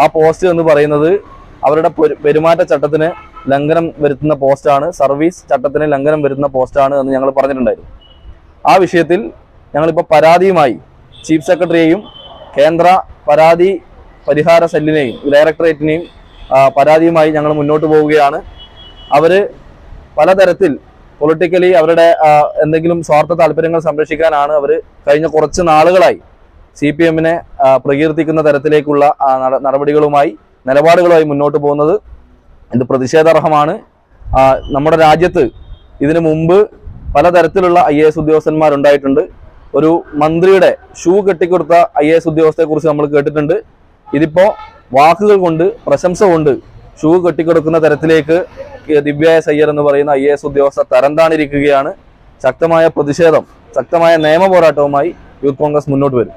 ആ പോസ്റ്റ് എന്ന് പറയുന്നത് അവരുടെ പെരു- പെരുമാറ്റച്ചട്ടത്തിന് ലംഘനം വരുത്തുന്ന പോസ്റ്റാണ്. സർവീസ് ചട്ടത്തിന് ലംഘനം വരുത്തുന്ന പോസ്റ്റാണ് എന്ന് ഞങ്ങൾ പറഞ്ഞിട്ടുണ്ടായിരുന്നു. ആ വിഷയത്തിൽ ഞങ്ങളിപ്പോൾ പരാതിയുമായി ചീഫ് സെക്രട്ടറിയെയും കേന്ദ്ര പരാതി പരിഹാര സെല്ലിനെയും ഡയറക്ടറേറ്റിനെയും പരാതിയുമായി ഞങ്ങൾ മുന്നോട്ട് പോവുകയാണ്. അവർ പലതരത്തിൽ പൊളിറ്റിക്കലി അവരുടെ എന്തെങ്കിലും സ്വാർത്ഥ താല്പര്യങ്ങൾ സംരക്ഷിക്കാനാണ് അവർ കഴിഞ്ഞ കുറച്ച് നാളുകളായി സി പി എമ്മിനെ പ്രകീർത്തിക്കുന്ന തരത്തിലേക്കുള്ള നടപടികളുമായി നിലപാടുകളുമായി മുന്നോട്ട് പോകുന്നത് ഇത് പ്രതിഷേധാർഹമാണ്. നമ്മുടെ രാജ്യത്ത് ഇതിനു മുമ്പ് പലതരത്തിലുള്ള ഐ എ എസ് ഉദ്യോഗസ്ഥന്മാരുണ്ടായിട്ടുണ്ട്. ഒരു മന്ത്രിയുടെ ഷൂ കെട്ടിക്കൊടുത്ത ഐ എ എസ് ഉദ്യോഗസ്ഥയെ കുറിച്ച് നമ്മൾ കേട്ടിട്ടുണ്ട്. ഇതിപ്പോ വാക്കുകൾ കൊണ്ട് പ്രശംസ കൊണ്ട് ഷൂ കെട്ടിക്കൊടുക്കുന്ന തരത്തിലേക്ക് ദിവ്യ എസ് അയ്യർ എന്ന് പറയുന്ന ഐ എ എസ് ഉദ്യോഗസ്ഥ തരംതാണിരിക്കുകയാണ്. ശക്തമായ പ്രതിഷേധം ശക്തമായ നിയമ പോരാട്ടവുമായി യൂത്ത് കോൺഗ്രസ് മുന്നോട്ട് വരും.